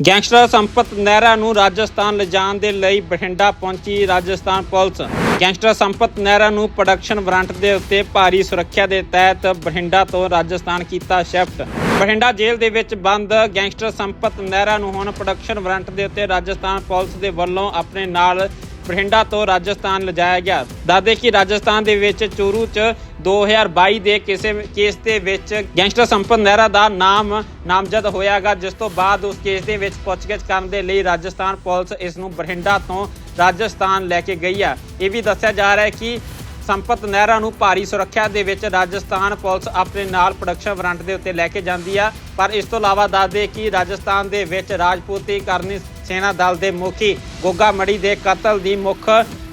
Gangster Sampat Nehra ਨੂੰ ਰਾਜਸਥਾਨ ਲਿਜਾਣ ਦੇ ਲਈ ਬਠਿੰਡਾ ਪਹੁੰਚੀ ਰਾਜਸਥਾਨ ਪੁਲਿਸ। ਗੈਂਗਸਟਰ ਸੰਪਤ ਨਹਿਰਾ ਨੂੰ ਪ੍ਰੋਡਕਸ਼ਨ ਵਾਰੰਟ ਦੇ ਉੱਤੇ ਭਾਰੀ ਸੁਰੱਖਿਆ ਦੇ ਤਹਿਤ ਬਠਿੰਡਾ ਤੋਂ ਰਾਜਸਥਾਨ ਕੀਤਾ ਸ਼ਿਫਟ ਬਠਿੰਡਾ ਜੇਲ੍ਹ ਦੇ ਵਿੱਚ ਬੰਦ ਗੈਂਗਸਟਰ ਸੰਪਤ ਨਹਿਰਾ ਨੂੰ ਹੁਣ ਪ੍ਰੋਡਕਸ਼ਨ ਵਾਰੰਟ ਦੇ ਉੱਤੇ ਰਾਜਸਥਾਨ ਪੁਲਿਸ ਦੇ ਵੱਲੋਂ ਆਪਣੇ ਨਾਲ ਬਠਿੰਡਾ ਤੋਂ ਰਾਜਸਥਾਨ ਲਿਜਾਇਆ ਗਿਆ। ਦੱਸਦੇ ਕਿ ਰਾਜਸਥਾਨ ਦੇ ਵਿੱਚ ਚੂਰੂ 'ਚ 2022 ਦੇ ਕਿਸੇ ਕੇਸ ਦੇ ਵਿੱਚ ਗੈਂਗਸਟਰ ਸੰਪਤ ਨਹਿਰਾ ਦਾ ਨਾਮ ਨਾਮਜ਼ਦ ਹੋਇਆਗਾ, ਜਿਸ ਤੋਂ ਬਾਅਦ ਉਸ ਕੇਸ ਦੇ ਵਿੱਚ ਪੁੱਛਗਿੱਛ ਕਰਨ ਦੇ ਲਈ ਰਾਜਸਥਾਨ ਪੁਲਿਸ ਇਸ ਨੂੰ ਬਠਿੰਡਾ ਤੋਂ ਰਾਜਸਥਾਨ ਲੈ ਕੇ ਗਈ ਆ। ਇਹ ਵੀ ਦੱਸਿਆ ਜਾ ਰਿਹਾ ਹੈ ਕਿ ਸੰਪਤ ਨਹਿਰਾ ਨੂੰ ਭਾਰੀ ਸੁਰੱਖਿਆ ਦੇ ਵਿੱਚ ਰਾਜਸਥਾਨ ਪੁਲਿਸ ਆਪਣੇ ਨਾਲ ਪ੍ਰੋਡਕਸ਼ਨ ਵਾਰੰਟ ਦੇ ਉੱਤੇ ਲੈ ਕੇ ਜਾਂਦੀ ਆ। ਪਰ ਇਸ ਤੋਂ ਇਲਾਵਾ ਦੱਸਦੇ ਕਿ ਰਾਜਸਥਾਨ ਦੇ ਵਿੱਚ ਰਾਜਪੂਤੀ ਕਰਨੀ ਸੈਨਾ ਦਲ ਦੇ ਮੁਖੀ ਗੋਗਾ ਮੜੀ ਦੇ ਕਤਲ ਦੀ ਮੁੱਖ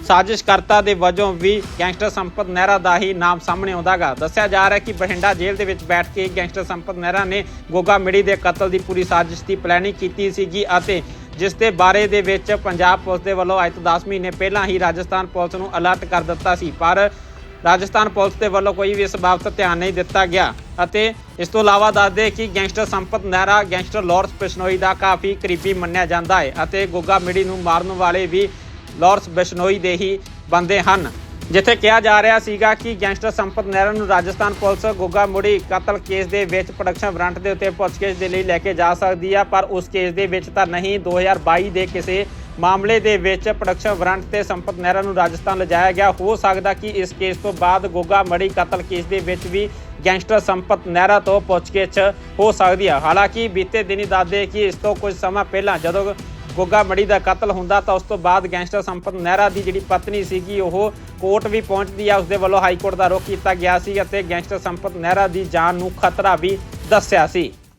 ਸਾਜ਼ਿਸ਼ਕਰਤਾ ਦੇ ਵਜੋਂ ਵੀ ਗੈਂਗਸਟਰ ਸੰਪਤ ਨਹਿਰਾ ਦਾ ਹੀ ਨਾਮ ਸਾਹਮਣੇ ਆਉਂਦਾਗਾ। ਦੱਸਿਆ ਜਾ ਰਿਹਾ ਹੈ ਕਿ ਬਠਿੰਡਾ ਜੇਲ੍ਹ ਦੇ ਵਿੱਚ ਬੈਠ ਕੇ ਗੈਂਗਸਟਰ ਸੰਪਤ ਨਹਿਰਾ ਨੇ ਗੋਗਾ ਮੜੀ ਦੇ ਕਤਲ ਦੀ ਪੂਰੀ ਸਾਜ਼ਿਸ਼ ਦੀ ਪਲੈਨਿੰਗ ਕੀਤੀ ਸੀਗੀ ਅਤੇ ਜਿਸ ਦੇ ਬਾਰੇ ਦੇ ਵਿੱਚ ਪੰਜਾਬ ਪੁਲਿਸ ਦੇ ਵੱਲੋਂ ਅੱਜ ਤੋਂ 10 ਮਹੀਨੇ ਪਹਿਲਾਂ ਹੀ ਰਾਜਸਥਾਨ ਪੁਲਿਸ ਨੂੰ ਅਲਰਟ ਕਰ ਦਿੱਤਾ ਸੀ, ਪਰ ਰਾਜਸਥਾਨ ਪੁਲਿਸ ਦੇ ਵੱਲੋਂ ਕੋਈ ਵੀ ਇਸ ਬਾਬਤ ਧਿਆਨ ਨਹੀਂ ਦਿੱਤਾ ਗਿਆ ਅਤੇ ਇਸ ਤੋਂ ਇਲਾਵਾ ਦੱਸਦੇ ਕਿ gangster Sampat Nehra, gangster Lawrence Bishnoi ਦਾ ਕਾਫੀ ਕਰੀਬੀ ਮੰਨਿਆ ਜਾਂਦਾ ਹੈ ਅਤੇ ਗੋਗਾ ਮਿੜੀ ਨੂੰ ਮਾਰਨ ਵਾਲੇ ਵੀ ਲਾਰੈਂਸ ਬਿਸ਼ਨੋਈ ਦੇ ਹੀ ਬੰਦੇ ਹਨ। ਜਿੱਥੇ ਕਿਹਾ ਜਾ ਰਿਹਾ ਸੀਗਾ ਕਿ ਗੈਂਗਸਟਰ ਸੰਪਤ ਨਹਿਰਾ ਨੂੰ ਰਾਜਸਥਾਨ ਪੁਲਿਸ ਗੋਗਾ ਮੁੜੀ ਕਤਲ ਕੇਸ ਦੇ ਵਿੱਚ ਪ੍ਰੋਡਕਸ਼ਨ ਵਾਰੰਟ ਦੇ ਉੱਤੇ ਪੁੱਛਗਿੱਛ ਦੇ ਲਈ ਲੈ ਕੇ ਜਾ ਸਕਦੀ ਆ, ਪਰ ਉਸ ਕੇਸ ਦੇ ਵਿੱਚ ਤਾਂ ਨਹੀਂ। 2022 ਦੇ ਕਿਸੇ ਮਾਮਲੇ ਦੇ ਵਿੱਚ ਪ੍ਰੋਡਕਸ਼ਨ ਵਾਰੰਟ ਤੇ ਸੰਪਤ ਨਹਿਰਾ ਨੂੰ ਰਾਜਸਥਾਨ ਲਿਜਾਇਆ ਗਿਆ। ਹੋ ਸਕਦਾ ਕਿ ਇਸ ਕੇਸ ਤੋਂ ਬਾਅਦ ਗੋਗਾ ਮੜੀ ਕਤਲ ਕੇਸ ਦੇ ਵਿੱਚ ਵੀ ਗੈਂਗਸਟਰ ਸੰਪਤ ਨਹਿਰਾ ਤੋਂ ਪੁੱਛਗਿੱਛ ਹੋ ਸਕਦੀ ਹੈ ਹਾਲਾਂਕਿ ਬੀਤੇ ਦਿਨੀ ਦੱਸਦੇ ਕਿ ਇਸ ਤੋਂ ਕੁਝ ਸਮਾਂ ਪਹਿਲਾਂ ਜਦੋਂ ਗੋਗਾ ਮੜੀ ਦਾ ਕਤਲ ਹੁੰਦਾ ਤਾਂ ਉਸ ਤੋਂ ਬਾਅਦ ਗੈਂਗਸਟਰ ਸੰਪਤ ਨਹਿਰਾ ਦੀ ਜਿਹੜੀ ਪਤਨੀ ਸੀਗੀ, ਉਹ ਕੋਰਟ ਵੀ ਪਹੁੰਚਦੀ ਆ। ਉਸ ਦੇ ਵੱਲੋਂ ਹਾਈ ਕੋਰਟ ਦਾ ਰੁਖ ਕੀਤਾ ਗਿਆ ਸੀ ਅਤੇ ਗੈਂਗਸਟਰ ਸੰਪਤ ਨਹਿਰਾ ਦੀ ਜਾਨ ਨੂੰ ਖਤਰਾ ਵੀ ਦੱਸਿਆ ਸੀ।